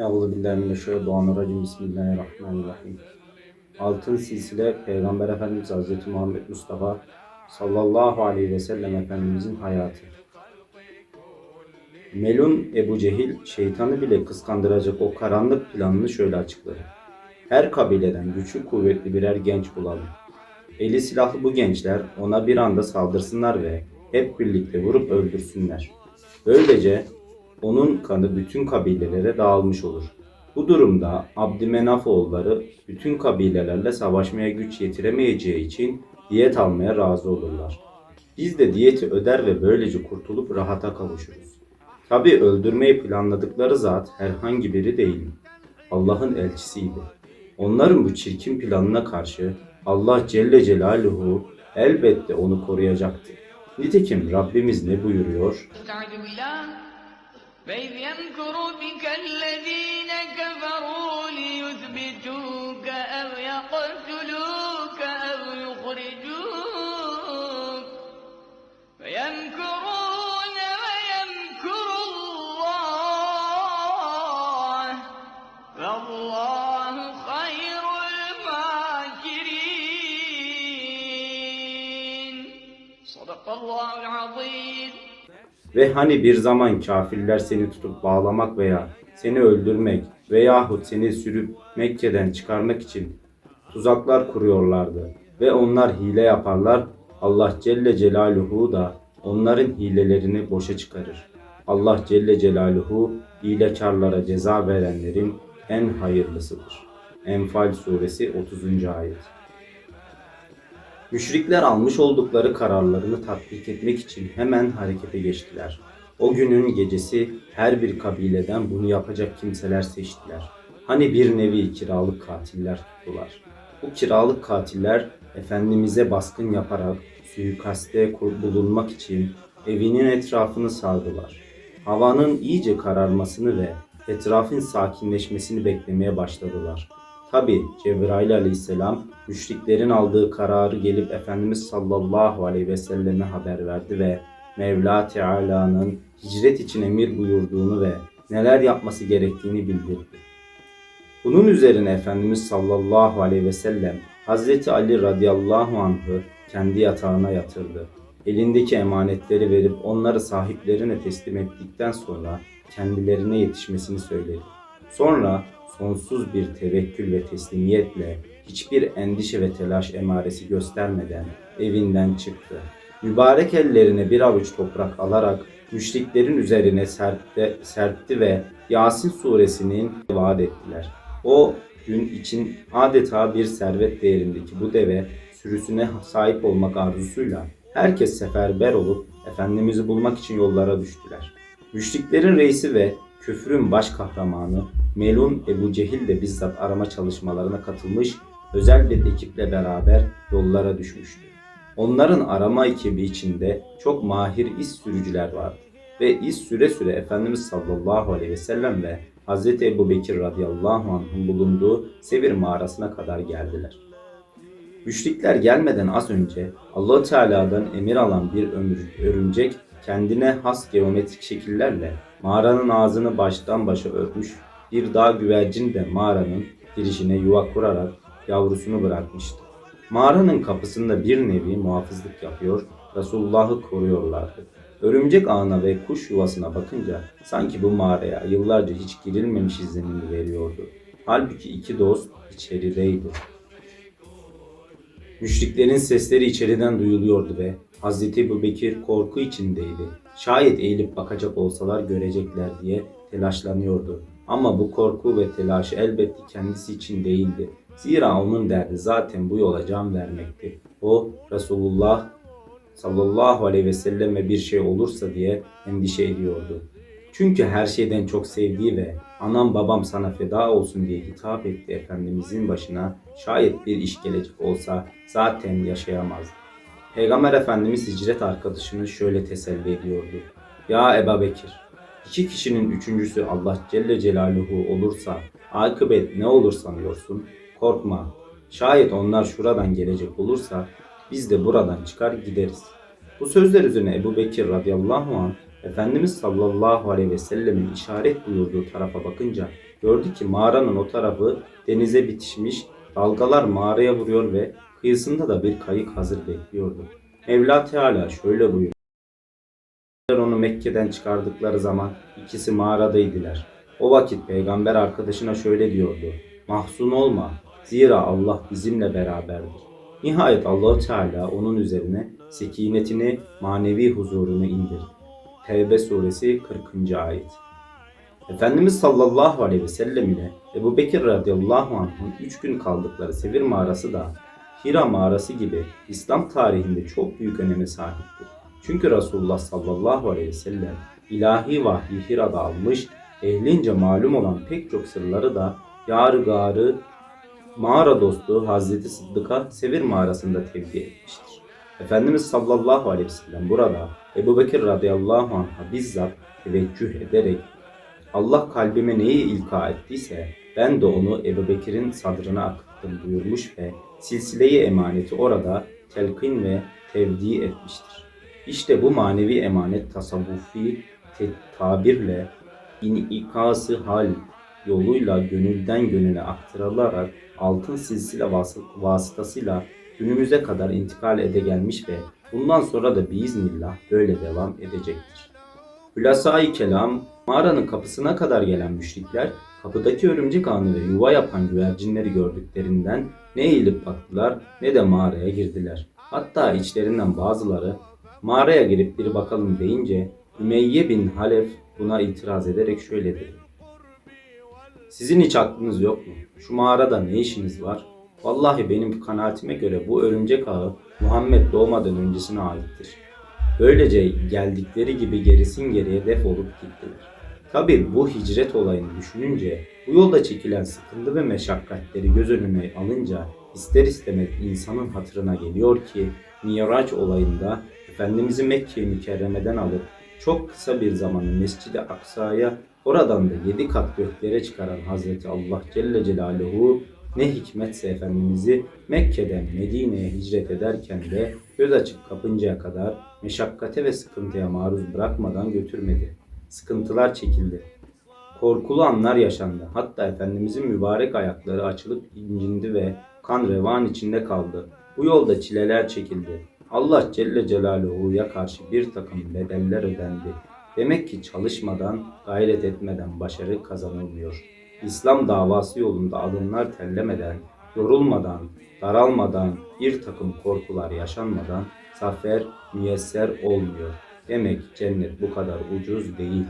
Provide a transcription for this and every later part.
Euzu billahi mineşşeytanirracim. Bismillahirrahmanirrahim. Altın silsile Peygamber Efendimiz Hazreti Muhammed Mustafa sallallahu aleyhi ve sellem Efendimizin hayatı. Melun Ebu Cehil şeytanı bile kıskandıracak o karanlık planını şöyle açıkladı. Her kabileden güçlü kuvvetli birer genç bulalım. Eli silahlı bu gençler ona bir anda saldırsınlar ve hep birlikte vurup öldürsünler. Böylece onun kanı bütün kabilelere dağılmış olur. Bu durumda Abdümenaf oğulları bütün kabilelerle savaşmaya güç yetiremeyeceği için diyet almaya razı olurlar. Biz de diyeti öder ve böylece kurtulup rahata kavuşuruz. Tabi öldürmeyi planladıkları zat herhangi biri değil. Allah'ın elçisiydi. Onların bu çirkin planına karşı Allah Celle Celaluhu elbette onu koruyacaktı. Nitekim Rabbimiz ne buyuruyor? فإذ يمكر بك الذين كفروا Ve hani bir zaman kafirler seni tutup bağlamak veya seni öldürmek veyahut seni sürüp Mekke'den çıkarmak için tuzaklar kuruyorlardı. Ve onlar hile yaparlar. Allah Celle Celaluhu da onların hilelerini boşa çıkarır. Allah Celle Celaluhu hilekarlara ceza verenlerin en hayırlısıdır. Enfal suresi 30. ayet. Müşrikler almış oldukları kararlarını tatbik etmek için hemen harekete geçtiler. O günün gecesi her bir kabileden bunu yapacak kimseler seçtiler. Hani bir nevi kiralık katiller tuttular. Bu kiralık katiller Efendimiz'e baskın yaparak suikaste bulunmak için evinin etrafını sardılar. Havanın iyice kararmasını ve etrafın sakinleşmesini beklemeye başladılar. Tabi Cebrail aleyhisselam müşriklerin aldığı kararı gelip Efendimiz sallallahu aleyhi ve selleme haber verdi ve Mevla Teala'nın hicret için emir buyurduğunu ve neler yapması gerektiğini bildirdi. Bunun üzerine Efendimiz sallallahu aleyhi ve sellem Hazreti Ali radıyallahu anh'ı kendi yatağına yatırdı. Elindeki emanetleri verip onları sahiplerine teslim ettikten sonra kendilerine yetişmesini söyledi. Sonra sonsuz bir tevekkül ve teslimiyetle hiçbir endişe ve telaş emaresi göstermeden evinden çıktı. Mübarek ellerine bir avuç toprak alarak müşriklerin üzerine serpti, serpti ve Yasin suresinin vaat ettiler. O gün için adeta bir servet değerindeki bu deve sürüsüne sahip olmak arzusuyla herkes seferber olup Efendimiz'i bulmak için yollara düştüler. Müşriklerin reisi ve küfrün baş kahramanı Melun Ebu Cehil de bizzat arama çalışmalarına katılmış, özel bir ekiple beraber yollara düşmüştü. Onların arama ekibi içinde çok mahir iz sürücüler vardı ve iz süre süre Efendimiz sallallahu aleyhi ve sellem ve Hz. Ebu Bekir radıyallahu anh'ın bulunduğu Sevir mağarasına kadar geldiler. Müşrikler gelmeden az önce allah Teala'dan emir alan bir ömür, örümcek kendine has geometrik şekillerle mağaranın ağzını baştan başa örtmüş bir dağ güvercin de mağaranın girişine yuva kurarak yavrusunu bırakmıştı. Mağaranın kapısında bir nevi muhafızlık yapıyor, Resulullah'ı koruyorlardı. Örümcek ağına ve kuş yuvasına bakınca sanki bu mağaraya yıllarca hiç girilmemiş izlenimi veriyordu. Halbuki iki dost içerideydi. Müşriklerin sesleri içeriden duyuluyordu ve Hazreti Ebubekir korku içindeydi. Şayet eğilip bakacak olsalar görecekler diye telaşlanıyordu. Ama bu korku ve telaş elbette kendisi için değildi. Zira onun derdi zaten bu yola can vermekti. O Resulullah sallallahu aleyhi ve selleme bir şey olursa diye endişe ediyordu. Çünkü her şeyden çok sevdiği ve anam babam sana feda olsun diye hitap etti Efendimizin başına şayet bir iş gelecek olsa zaten yaşayamazdı. Peygamber Efendimiz hicret arkadaşını şöyle teselli ediyordu. Ya Eba Bekir, iki kişinin üçüncüsü Allah Celle Celaluhu olursa akıbet ne olur sanıyorsun? Korkma. Şayet onlar şuradan gelecek olursa biz de buradan çıkar gideriz. Bu sözler üzerine Ebu Bekir radıyallahu anh Efendimiz sallallahu aleyhi ve sellemin işaret buyurduğu tarafa bakınca Gördü ki mağaranın o tarafı denize bitişmiş, dalgalar mağaraya vuruyor ve kıyısında da bir kayık hazır bekliyordu. Mevla Teala şöyle buyuruyor. Onu Mekke'den çıkardıkları zaman ikisi mağaradaydılar. O vakit peygamber arkadaşına şöyle diyordu. Mahzun olma. Zira Allah bizimle beraberdir. Nihayet Allahu Teala onun üzerine sekinetini, manevi huzurunu indirdi. Tevbe suresi 40. ayet. Efendimiz sallallahu aleyhi ve sellem ile Ebu Bekir radıyallahu anh'ın üç gün kaldıkları Sevir mağarası da Hira mağarası gibi İslam tarihinde çok büyük öneme sahiptir. Çünkü Resulullah sallallahu aleyhi ve sellem ilahi vahyi Hira'da almış, ehlince malum olan pek çok sırları da yarı garı mağara dostu Hazreti Sıddık'a Sevir mağarasında tevdi etmiştir. Efendimiz sallallahu aleyhi ve sellem burada Ebu Bekir radıyallahu anh'a bizzat teveccüh ederek Allah kalbime neyi ilka ettiyse ben de onu Ebu Bekir'in sadrına akıttım buyurmuş ve silsileyi emaneti orada telkin ve tevdi etmiştir. İşte bu manevi emanet tasavvufi tabirle inikası hal yoluyla gönülden gönüle aktarılarak altın silsile vası- vasıtasıyla günümüze kadar intikal ede gelmiş ve bundan sonra da biiznillah böyle devam edecektir. Hülasa-i kelam mağaranın kapısına kadar gelen müşrikler kapıdaki örümcek ağını ve yuva yapan güvercinleri gördüklerinden ne eğilip baktılar ne de mağaraya girdiler. Hatta içlerinden bazıları mağaraya girip bir bakalım deyince Ümeyye bin Halef buna itiraz ederek şöyle dedi. Sizin hiç aklınız yok mu? Şu mağarada ne işiniz var? Vallahi benim kanaatime göre bu örümcek ağı Muhammed doğmadan öncesine aittir. Böylece geldikleri gibi gerisin geriye defolup gittiler. Tabi bu hicret olayını düşününce, bu yolda çekilen sıkıntı ve meşakkatleri göz önüne alınca ister istemez insanın hatırına geliyor ki Miraç olayında Efendimiz'i Mekke-i Mükerreme'den alıp çok kısa bir zamanı Mescid-i Aksa'ya oradan da yedi kat göklere çıkaran Hazreti Allah Celle Celaluhu ne hikmetse Efendimiz'i Mekke'den Medine'ye hicret ederken de göz açıp kapıncaya kadar meşakkate ve sıkıntıya maruz bırakmadan götürmedi. Sıkıntılar çekildi. Korkulu anlar yaşandı. Hatta Efendimizin mübarek ayakları açılıp incindi ve kan revan içinde kaldı. Bu yolda çileler çekildi. Allah Celle Celaluhu'ya karşı bir takım bedeller ödendi. Demek ki çalışmadan, gayret etmeden başarı kazanılmıyor. İslam davası yolunda adımlar terlemeden, yorulmadan, daralmadan, bir takım korkular yaşanmadan zafer müyesser olmuyor. Demek cennet bu kadar ucuz değil.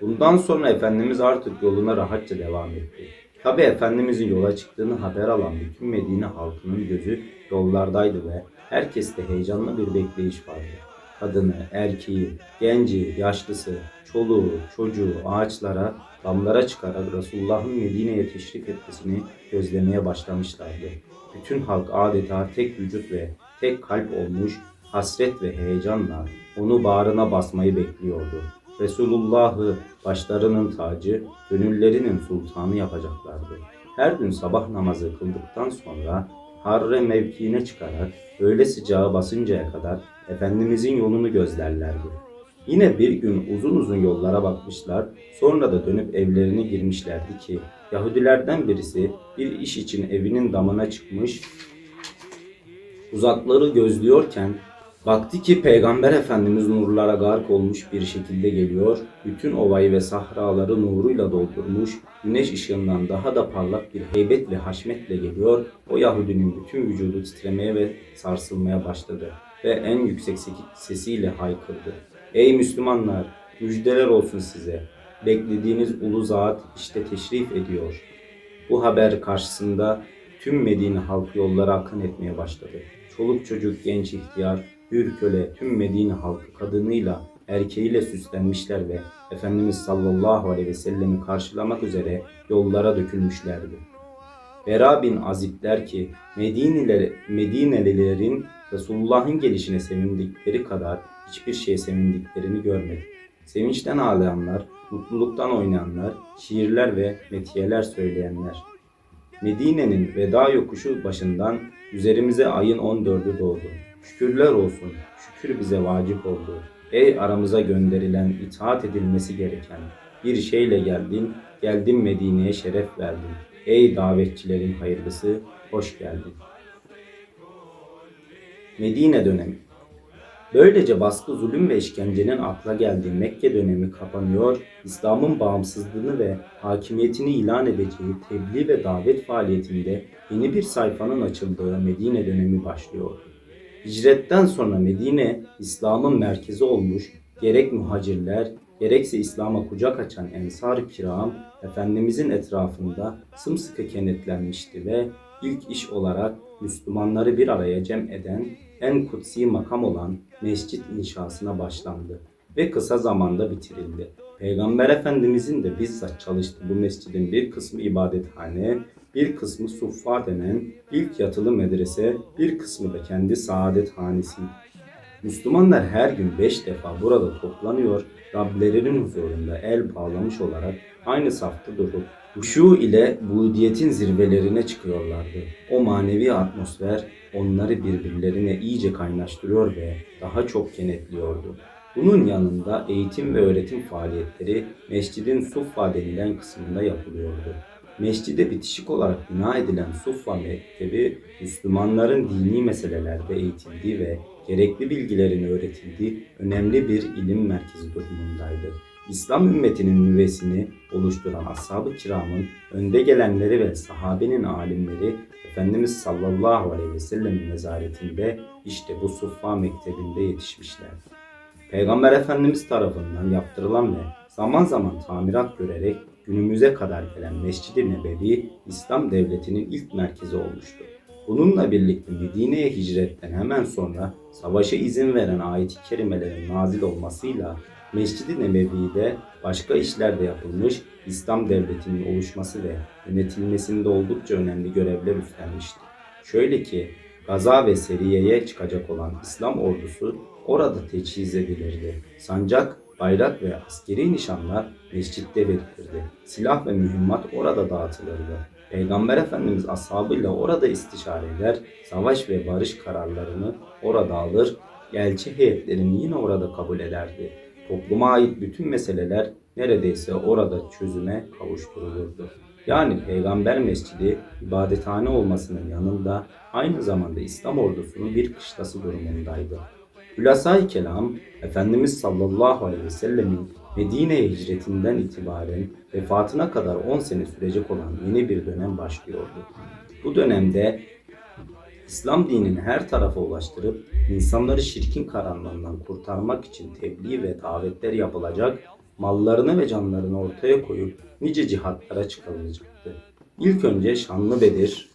Bundan sonra Efendimiz artık yoluna rahatça devam etti. Tabi Efendimizin yola çıktığını haber alan bütün Medine halkının gözü yollardaydı ve herkeste heyecanlı bir bekleyiş vardı. Kadını, erkeği, genci, yaşlısı, çoluğu, çocuğu ağaçlara, damlara çıkarak Resulullah'ın Medine'ye teşrif etmesini gözlemeye başlamışlardı. Bütün halk adeta tek vücut ve tek kalp olmuş hasret ve heyecanla onu bağrına basmayı bekliyordu. Resulullah'ı başlarının tacı, gönüllerinin sultanı yapacaklardı. Her gün sabah namazı kıldıktan sonra Harre mevkiine çıkarak öğle sıcağı basıncaya kadar Efendimizin yolunu gözlerlerdi. Yine bir gün uzun uzun yollara bakmışlar, sonra da dönüp evlerine girmişlerdi ki Yahudilerden birisi bir iş için evinin damına çıkmış, uzakları gözlüyorken baktı ki Peygamber Efendimiz nurlara gark olmuş bir şekilde geliyor, bütün ovayı ve sahraları nuruyla doldurmuş, güneş ışığından daha da parlak bir heybet ve haşmetle geliyor, o Yahudinin bütün vücudu titremeye ve sarsılmaya başladı ve en yüksek sesiyle haykırdı. Ey Müslümanlar! Müjdeler olsun size. Beklediğiniz ulu zat işte teşrif ediyor. Bu haber karşısında tüm Medine halkı yollara akın etmeye başladı. Çoluk çocuk, genç ihtiyar, hür köle, tüm Medine halkı kadınıyla, erkeğiyle süslenmişler ve Efendimiz sallallahu aleyhi ve sellemi karşılamak üzere yollara dökülmüşlerdi. Bera bin Azib der ki Medineli, Medinelilerin Resulullah'ın gelişine sevindikleri kadar hiçbir şeye sevindiklerini görmedik. Sevinçten ağlayanlar, mutluluktan oynayanlar, şiirler ve metiyeler söyleyenler. Medine'nin veda yokuşu başından üzerimize ayın 14'ü doğdu. Şükürler olsun, şükür bize vacip oldu. Ey aramıza gönderilen, itaat edilmesi gereken bir şeyle geldin, Geldim Medine'ye şeref verdin. Ey davetçilerin hayırlısı, hoş geldin. Medine dönemi Böylece baskı, zulüm ve işkencenin akla geldiği Mekke dönemi kapanıyor, İslam'ın bağımsızlığını ve hakimiyetini ilan edeceği tebliğ ve davet faaliyetinde yeni bir sayfanın açıldığı Medine dönemi başlıyordu. Hicretten sonra Medine, İslam'ın merkezi olmuş, gerek muhacirler, gerekse İslam'a kucak açan Ensar-ı Kiram, Efendimizin etrafında sımsıkı kenetlenmişti ve ilk iş olarak Müslümanları bir araya cem eden en kutsi makam olan mescit inşasına başlandı ve kısa zamanda bitirildi. Peygamber Efendimizin de bizzat çalıştığı bu mescidin bir kısmı ibadethane, bir kısmı suffa denen ilk yatılı medrese, bir kısmı da kendi saadethanesiydi. Müslümanlar her gün beş defa burada toplanıyor, Rablerinin huzurunda el bağlamış olarak aynı safta durup huşu ile budiyetin zirvelerine çıkıyorlardı. O manevi atmosfer onları birbirlerine iyice kaynaştırıyor ve daha çok kenetliyordu. Bunun yanında eğitim ve öğretim faaliyetleri mescidin Suffa denilen kısmında yapılıyordu. Mescide bitişik olarak bina edilen Suffa Mektebi, Müslümanların dini meselelerde eğitildiği ve gerekli bilgilerin öğretildiği önemli bir ilim merkezi durumundaydı. İslam ümmetinin nüvesini oluşturan ashab-ı kiramın önde gelenleri ve sahabenin alimleri Efendimiz sallallahu aleyhi ve sellem'in nezaretinde işte bu Suffa Mektebi'nde yetişmişlerdi. Peygamber Efendimiz tarafından yaptırılan ve zaman zaman tamirat görerek günümüze kadar gelen Mescid-i Nebevi İslam devletinin ilk merkezi olmuştu. Bununla birlikte Medine'ye hicretten hemen sonra savaşa izin veren ayet-i kerimelerin nazil olmasıyla Mescid-i Nebevi'de başka işlerde yapılmış İslam devletinin oluşması ve yönetilmesinde oldukça önemli görevler üstlenmişti. Şöyle ki Gaza ve Seriye'ye çıkacak olan İslam ordusu orada teçhiz edilirdi. Sancak, bayrak ve askeri nişanlar mescitte verilirdi. Silah ve mühimmat orada dağıtılırdı. Peygamber Efendimiz ashabıyla orada istişare eder, savaş ve barış kararlarını orada alır, elçi heyetlerini yine orada kabul ederdi. Topluma ait bütün meseleler neredeyse orada çözüme kavuşturulurdu. Yani Peygamber Mescidi ibadethane olmasının yanında aynı zamanda İslam ordusunun bir kışlası durumundaydı. Hülasa-i Kelam, Efendimiz sallallahu aleyhi ve sellemin Medine'ye hicretinden itibaren vefatına kadar 10 sene sürecek olan yeni bir dönem başlıyordu. Bu dönemde İslam dinini her tarafa ulaştırıp insanları şirkin karanlığından kurtarmak için tebliğ ve davetler yapılacak, mallarını ve canlarını ortaya koyup nice cihatlara çıkarılacaktı. İlk önce Şanlı Bedir,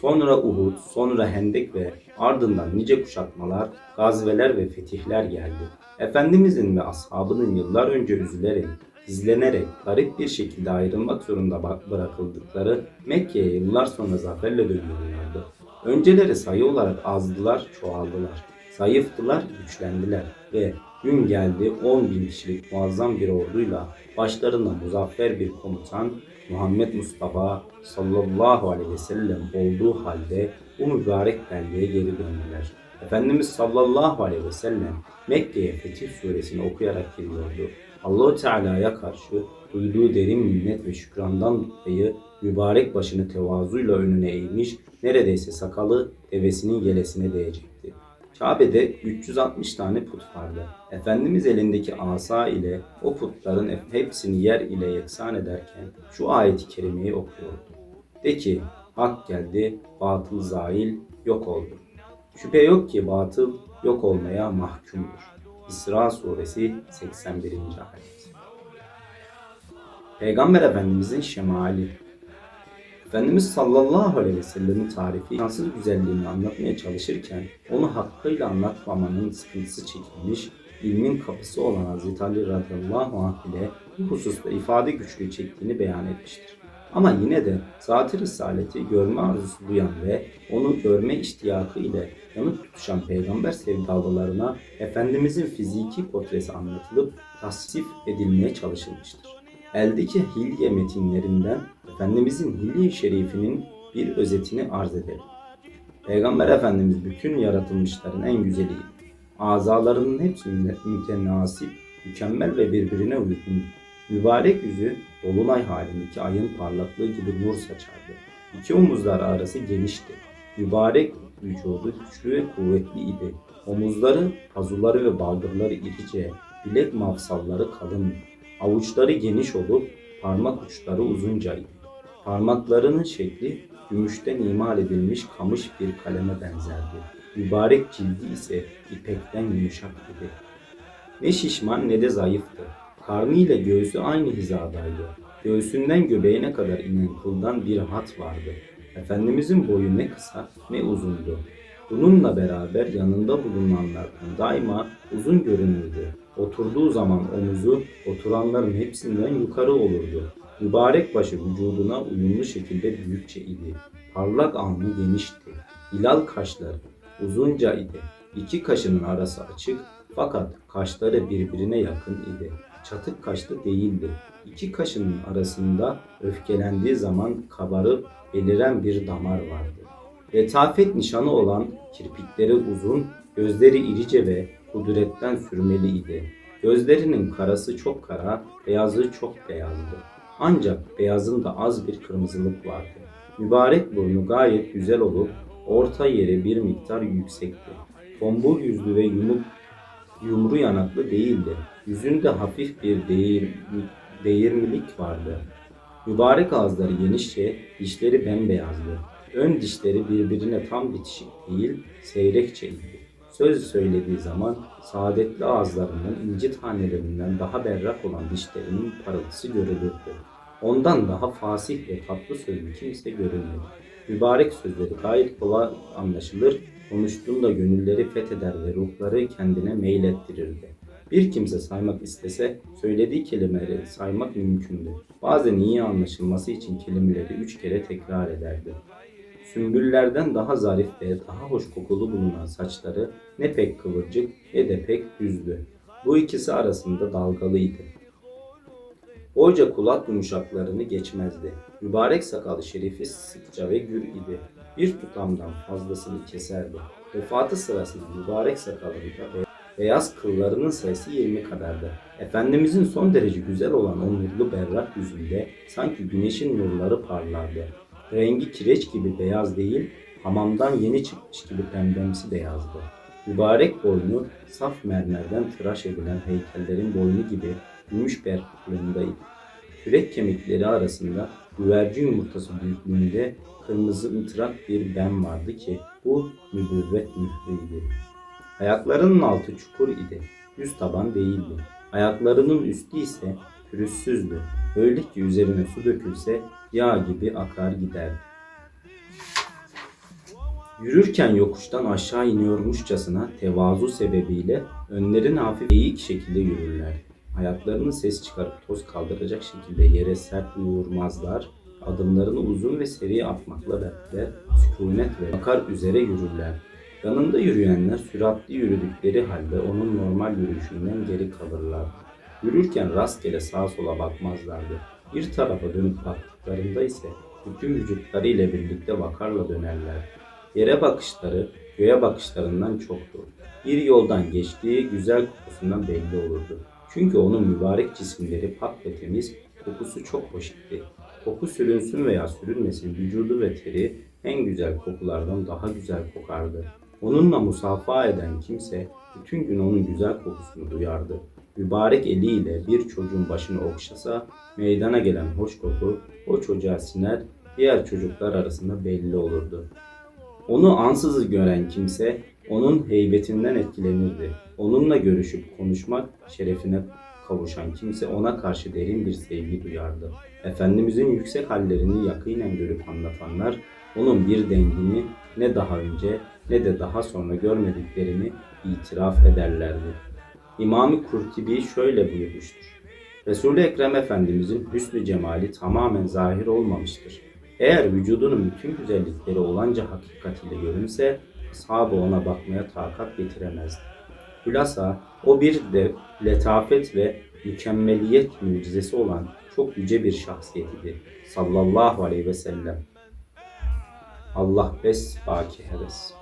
sonra Uhud, sonra Hendek ve ardından nice kuşatmalar, gazveler ve fetihler geldi. Efendimizin ve ashabının yıllar önce üzülerek, gizlenerek garip bir şekilde ayrılmak zorunda bırakıldıkları Mekke'ye yıllar sonra zaferle dönüyorlardı. Önceleri sayı olarak azdılar, çoğaldılar. Zayıftılar, güçlendiler ve gün geldi 10 bin kişilik muazzam bir orduyla başlarında muzaffer bir komutan Muhammed Mustafa sallallahu aleyhi ve sellem olduğu halde bu mübarek beldeye geri döndüler. Efendimiz sallallahu aleyhi ve sellem Mekke'ye Fetih suresini okuyarak giriyordu. Allahu Teala'ya karşı duyduğu derin minnet ve şükrandan dolayı mübarek başını tevazuyla önüne eğmiş, neredeyse sakalı devesinin yelesine değecekti. Kabe'de 360 tane put vardı. Efendimiz elindeki asa ile o putların hepsini yer ile yeksan ederken şu ayeti kerimeyi okuyordu. De ki hak geldi, batıl zail, yok oldu. Şüphe yok ki batıl yok olmaya mahkumdur. İsra suresi 81. ayet. Peygamber Efendimizin şemali Efendimiz sallallahu aleyhi ve sellemin tarifi şanssız güzelliğini anlatmaya çalışırken onu hakkıyla anlatmamanın sıkıntısı çekilmiş, ilmin kapısı olan Hazreti Ali radıyallahu anh ile bu hususta ifade güçlüğü çektiğini beyan etmiştir. Ama yine de zat-ı risaleti görme arzusu duyan ve onu görme iştiyakı ile yanıp tutuşan peygamber sevdalılarına Efendimizin fiziki portresi anlatılıp tasvip edilmeye çalışılmıştır. Eldeki hilye metinlerinden Efendimizin hilye-i şerifinin bir özetini arz eder. Peygamber Efendimiz bütün yaratılmışların en güzeliydi. Azalarının hepsi mütenasip, mükemmel ve birbirine uygun. Mübarek yüzü dolunay halindeki ayın parlaklığı gibi nur saçardı. İki omuzları arası genişti. Mübarek vücudu güçlü ve kuvvetli idi. Omuzları, pazuları ve baldırları irice, bilek mafsalları kalın, avuçları geniş olup parmak uçları uzunca idi. Parmaklarının şekli gümüşten imal edilmiş kamış bir kaleme benzerdi. Mübarek cildi ise ipekten yumuşak idi. Ne şişman ne de zayıftı. Karnı ile göğsü aynı hizadaydı. Göğsünden göbeğine kadar inen kıldan bir hat vardı. Efendimizin boyu ne kısa ne uzundu. Bununla beraber yanında bulunanlardan daima uzun görünürdü. Oturduğu zaman omuzu oturanların hepsinden yukarı olurdu. Mübarek başı vücuduna uyumlu şekilde büyükçe idi. Parlak alnı genişti. Hilal kaşları uzunca idi. İki kaşının arası açık fakat kaşları birbirine yakın idi. Çatık kaşlı değildi. İki kaşının arasında öfkelendiği zaman kabarıp beliren bir damar vardı. Letafet nişanı olan kirpikleri uzun, gözleri irice ve kudretten sürmeli idi. Gözlerinin karası çok kara, beyazı çok beyazdı. Ancak beyazında az bir kırmızılık vardı. Mübarek burnu gayet güzel olup orta yeri bir miktar yüksekti. Tombul yüzlü ve yumuk yumru yanaklı değildi. Yüzünde hafif bir değir, değirmilik vardı. Mübarek ağızları genişçe, dişleri bembeyazdı. Ön dişleri birbirine tam bitişik değil, seyrekçeydi. Söz söylediği zaman saadetli ağızlarının inci tanelerinden daha berrak olan dişlerinin parıltısı görülürdü. Ondan daha fasih ve tatlı sözlü kimse görünmedi. Mübarek sözleri gayet kolay anlaşılır, konuştuğunda gönülleri fetheder ve ruhları kendine meylettirirdi. Bir kimse saymak istese söylediği kelimeleri saymak mümkündü. Bazen iyi anlaşılması için kelimeleri üç kere tekrar ederdi. Sümbüllerden daha zarif ve daha hoş kokulu bulunan saçları ne pek kıvırcık ne de pek düzdü. Bu ikisi arasında dalgalıydı. Oyca kulak yumuşaklarını geçmezdi. Mübarek sakalı şerifi sıkça ve gür idi. Bir tutamdan fazlasını keserdi. Vefatı sırasında mübarek sakalında beyaz kıllarının sayısı 20 kadardı. Efendimizin son derece güzel olan o nurlu berrak yüzünde sanki güneşin nurları parlardı. Rengi kireç gibi beyaz değil, hamamdan yeni çıkmış gibi pembemsi beyazdı. Mübarek boynu saf mermerden tıraş edilen heykellerin boynu gibi gümüş berraklığındaydı. Kürek kemikleri arasında güvercin yumurtası büyüklüğünde kırmızı mıtrak bir ben vardı ki bu nübüvvet mührüydü. Ayaklarının altı çukur idi. Yüz taban değildi. Ayaklarının üstü ise pürüzsüzdü. Öyle ki üzerine su dökülse yağ gibi akar giderdi. Yürürken yokuştan aşağı iniyormuşçasına tevazu sebebiyle önlerini hafif eğik şekilde yürürler. Ayaklarını ses çıkarıp toz kaldıracak şekilde yere sert vurmazlar. Adımlarını uzun ve seri atmakla beraber sükunet ve bakar üzere yürürler. Yanında yürüyenler süratli yürüdükleri halde onun normal yürüyüşünden geri kalırlar. Yürürken rastgele sağa sola bakmazlardı. Bir tarafa dönüp baktıklarında ise bütün vücutları ile birlikte vakarla dönerler. Yere bakışları göğe bakışlarından çoktu. Bir yoldan geçtiği güzel kokusundan belli olurdu. Çünkü onun mübarek cisimleri pak ve temiz, kokusu çok hoş idi. Koku sürünsün veya sürünmesin vücudu ve teri en güzel kokulardan daha güzel kokardı. Onunla musafaha eden kimse bütün gün onun güzel kokusunu duyardı. Mübarek eliyle bir çocuğun başını okşasa meydana gelen hoş koku o çocuğa siner, diğer çocuklar arasında belli olurdu. Onu ansızı gören kimse onun heybetinden etkilenirdi. Onunla görüşüp konuşmak şerefine kavuşan kimse ona karşı derin bir sevgi duyardı. Efendimizin yüksek hallerini yakinen görüp anlatanlar onun bir dengini ne daha önce ne de daha sonra görmediklerini itiraf ederlerdi. İmam-ı Kurtibi şöyle buyurmuştur. Resul-i Ekrem Efendimizin hüsnü cemali tamamen zahir olmamıştır. Eğer vücudunun bütün güzellikleri olanca hakikatiyle görünse, ashabı ona bakmaya takat getiremezdi. Hülasa, o bir de letafet ve mükemmeliyet mucizesi olan çok yüce bir şahsiyet idi. Sallallahu aleyhi ve sellem. Allah bes baki heves.